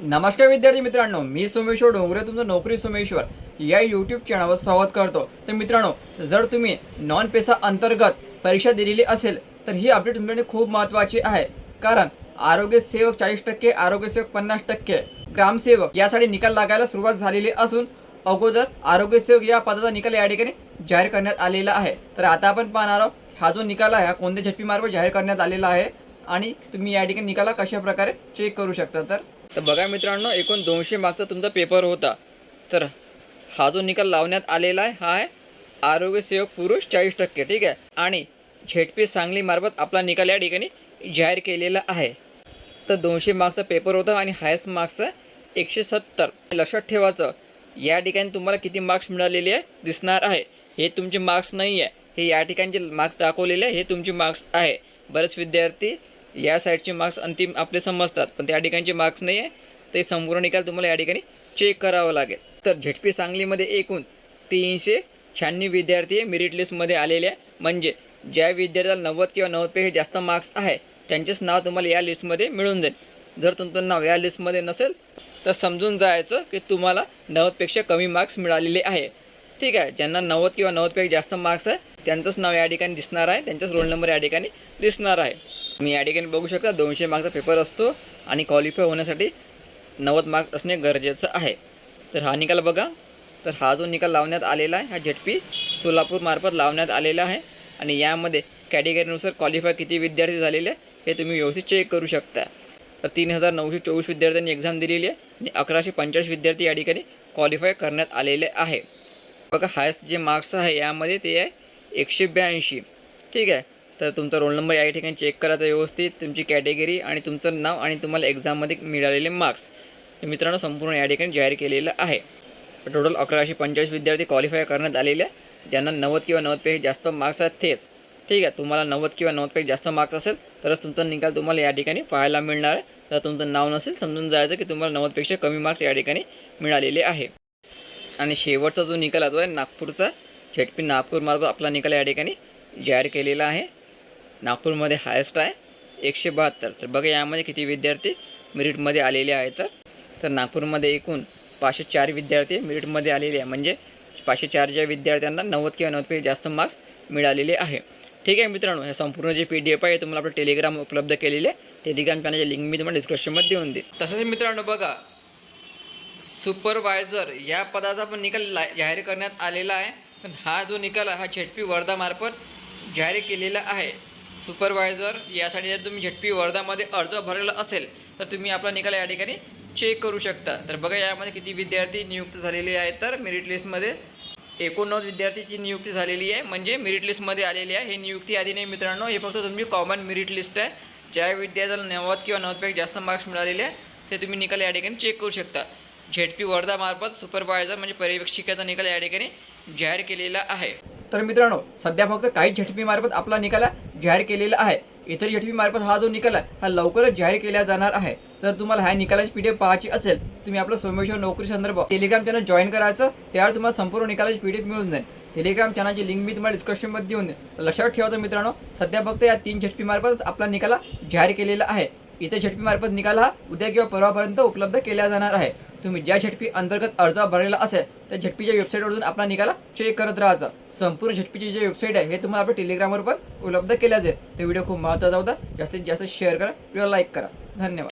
नमस्कार विद्यार्थी मित्रांनो मी सोमेश्वर डोंगरे तुमचं नोकरी सोमेश्वर. या यूट्यूब चॅनलवर स्वागत करतो. तर मित्रांनो जर तुम्ही नॉन पेसा अंतर्गत परीक्षा दिलेली असेल तर ही अपडेट तुमच्यासाठी खूप महत्त्वाची आहे. कारण आरोग्य सेवक चाळीस टक्के आरोग्य सेवक पन्नास टक्के ग्रामसेवक यासाठी निकाल लागायला सुरुवात झालेली असून अगोदर आरोग्य सेवक या पदाचा निकाल या ठिकाणी जाहीर करण्यात आलेला आहे. तर आता आपण पाहणार आहोत हा जो निकाल आहे हा कोणत्या झटपी मार्फत जाहीर करण्यात आलेला आहे आणि तुम्ही या ठिकाणी निकाला कशा प्रकारे चेक करू शकता? तर तर बघा मित्रांनो एकूण दोनशे मार्कचा तुमचा पेपर होता. तर हा जो निकाल लावण्यात आलेला आहे हा आहे आरोग्यसेवक पुरुष चाळीस टक्के ठीक आहे? आणि झेडपी सांगलीमार्फत आपला निकाल या ठिकाणी जाहीर केलेला आहे. तर दोनशे मार्क्सचा पेपर होता आणि हायस्ट मार्क्स एकशे सत्तर. लक्षात ठेवायचं या ठिकाणी तुम्हाला किती मार्क्स मिळालेले आहे दिसणार आहे. हे तुमचे मार्क्स नाही आहे हे या ठिकाणी जे मार्क्स दाखवलेले आहे हे तुमचे मार्क्स आहे. बरेच विद्यार्थी या साईडचे मार्क्स अंतिम आपले समजतात पण त्या ठिकाणचे मार्क्स नाही आहे ते संपूर्ण निकाल तुम्हाला या ठिकाणी चेक करावं लागेल. तर झेडपी सांगलीमध्ये एकूण तीनशे शहाण्णव विद्यार्थी मेरिट लिस्टमध्ये आलेले आहे म्हणजे ज्या विद्यार्थ्याला नव्वद किंवा नव्वदपेक्षा जास्त मार्क्स आहे त्यांचेच नाव तुम्हाला या लिस्टमध्ये मिळून जाईल. जर तुमचं नाव या लिस्टमध्ये नसेल तर समजून जायचं की तुम्हाला नव्वदपेक्षा कमी मार्क्स मिळालेले आहे. ठीक आहे. ज्यांना नव्वद किंवा नव्वदपेक्षा जास्त मार्क्स आहे त्यांचंच नाव या ठिकाणी दिसणार आहे. त्यांचाच रोल नंबर या ठिकाणी दिसणार आहे. तुम्ही या ठिकाणी बघू शकता दोनशे मार्क्सचा पेपर असतो आणि क्वालिफाय होण्यासाठी नव्वद मार्क्स असणे गरजेचं आहे. तर हा निकाल बघा. तर हा जो निकाल लावण्यात आलेला आहे हा झटपी सोलापूरमार्फत लावण्यात आलेला आहे आणि यामध्ये कॅटेगरीनुसार क्वालिफाय किती विद्यार्थी झालेले आहे हे तुम्ही व्यवस्थित चेक करू शकता. तर तीन हजार नऊशे चोवीस विद्यार्थ्यांनी एक्झाम दिलेली आहे आणि अकराशे पंचाळीस विद्यार्थी या ठिकाणी क्वालिफाय करण्यात आलेले आहे. बघा हायस्ट जे मार्क्स आहे यामध्ये ते आहे एकशे ब्याऐंशी. ठीक आहे? तर तुमचा रोल नंबर या ठिकाणी चेक करायचा व्यवस्थित. तुमची कॅटेगरी आणि तुमचं नाव आणि तुम्हाला एक्झाममध्ये मिळालेले मार्क्स मित्रांनो संपूर्ण या ठिकाणी जाहीर केलेलं आहे. टोटल अकराशे पंचेचाळीस विद्यार्थी क्वालिफाय करण्यात आलेले आहे ज्यांना नव्वद किंवा नव्वदपेक्षा जास्त मार्क्स आहेत तेच. ठीक आहे? तुम्हाला नव्वद किंवा नव्वदपेक्षा जास्त मार्क्स असेल तरच तुमचा निकाल तुम्हाला या ठिकाणी पाहायला मिळणार आहे. जर तुमचं नाव नसेल समजून जायचं की तुम्हाला नव्वदपेक्षा कमी मार्क्स या ठिकाणी मिळालेले आहे. आणि शेवटचा जो निकाल आहे तो आहे नागपूरचा. झेडपी नागपूरमार्फत आपला निकाल या ठिकाणी जाहीर केलेला आहे. नागपूरमध्ये हायेस्ट आहे. एकशे बहात्तर. तर बघा यामध्ये किती विद्यार्थी मेरिटमध्ये आलेले आहेत तर. तर नागपूरमध्ये एकूण पाचशे चार विद्यार्थी मेरिटमध्ये आलेले आहे. म्हणजे पाचशे चार ज्या विद्यार्थ्यांना नव्वद किंवा नव्वदपेक्षा जास्त मार्क्स मिळालेले आहे. ठीक आहे मित्रांनो हे संपूर्ण जे पी डी एफ आहे तुम्हाला आपलं टेलिग्राम उपलब्ध केलेले आहे. टेलिग्राम चॅनलची लिंक मी तुम्हाला डिस्क्रिप्शनमध्ये देऊन देईन. तसंच मित्रांनो बघा सुपरवायझर या पदाचा पण निकाल ला जाहीर करण्यात आलेला आहे. पण हा जो निकाल आहे हा झेडपी वर्धामार्फत जाहीर केलेला आहे. सुपरवायझर यासाठी जर तुम्ही झेडपी वर्धामध्ये अर्ज भरलेला असेल तर तुम्ही आपला निकाल या ठिकाणी चेक करू शकता. तर बघा यामध्ये किती विद्यार्थी नियुक्त झालेले आहेत. तर मेरिट लिस्टमध्ये एकोणनव्वद विद्यार्थीची नियुक्ती झालेली आहे. म्हणजे मेरिट लिस्टमध्ये आलेली आहे. हे नियुक्ती आधी नाही मित्रांनो. हे फक्त तुमची कॉमन मेरिट लिस्ट आहे. ज्या विद्यार्थ्याला नव्वद किंवा नव्वदपेक्षा जास्त मार्क्स मिळालेले आहे ते तुम्ही निकाल या ठिकाणी चेक करू शकता. झेडपी वर्धामार्फत सुपरवायझर म्हणजे पर्यवेक्षिकेचा निकाल या ठिकाणी जाहीर केलेला आहे. तर मित्रांनो सध्या फक्त काही झटपी मार्फत आपला निकाल जाहीर केलेला आहे. इतर झटपी मार्फत हा जो निकाल आहे हा लवकरच जाहीर केला जाणार आहे. तर तुम्हाला ह्या निकालाची पीडीएफ पाहायची असेल तुम्ही आपलं सोमेश्वर नोकरी संदर्भ टेलिग्राम चॅनल जॉईन करायचं त्यावर तुम्हाला संपूर्ण निकालाची पीडीएफ मिळून जाईल. टेलिग्राम चॅनलची लिंक मी तुम्हाला डिस्क्रिप्शनमध्ये देऊन लक्षात ठेवायचं मित्रांनो सध्या फक्त या तीन झटपी मार्फत आपला निकाल जाहीर केलेला आहे. इतर झटपी मार्फत निकाल हा उद्या किंवा परवापर्यंत उपलब्ध केला जाणार आहे. तुम्ही ज्या झटपी अंतर्गत अर्ज भरलेला असेल त्या झटपीच्या वेबसाईटवरून आपला निकाला चेक करत राहायचा संपूर्ण झटपीची जे वेबसाईट आहे हे तुम्हाला आपल्या टेलिग्रामवर पण उपलब्ध केल्या जाईल ते व्हिडिओ खूप महत्त्वाचा होता. जास्तीत जास्त शेअर करा व्हिडिओ लाईक करा. धन्यवाद.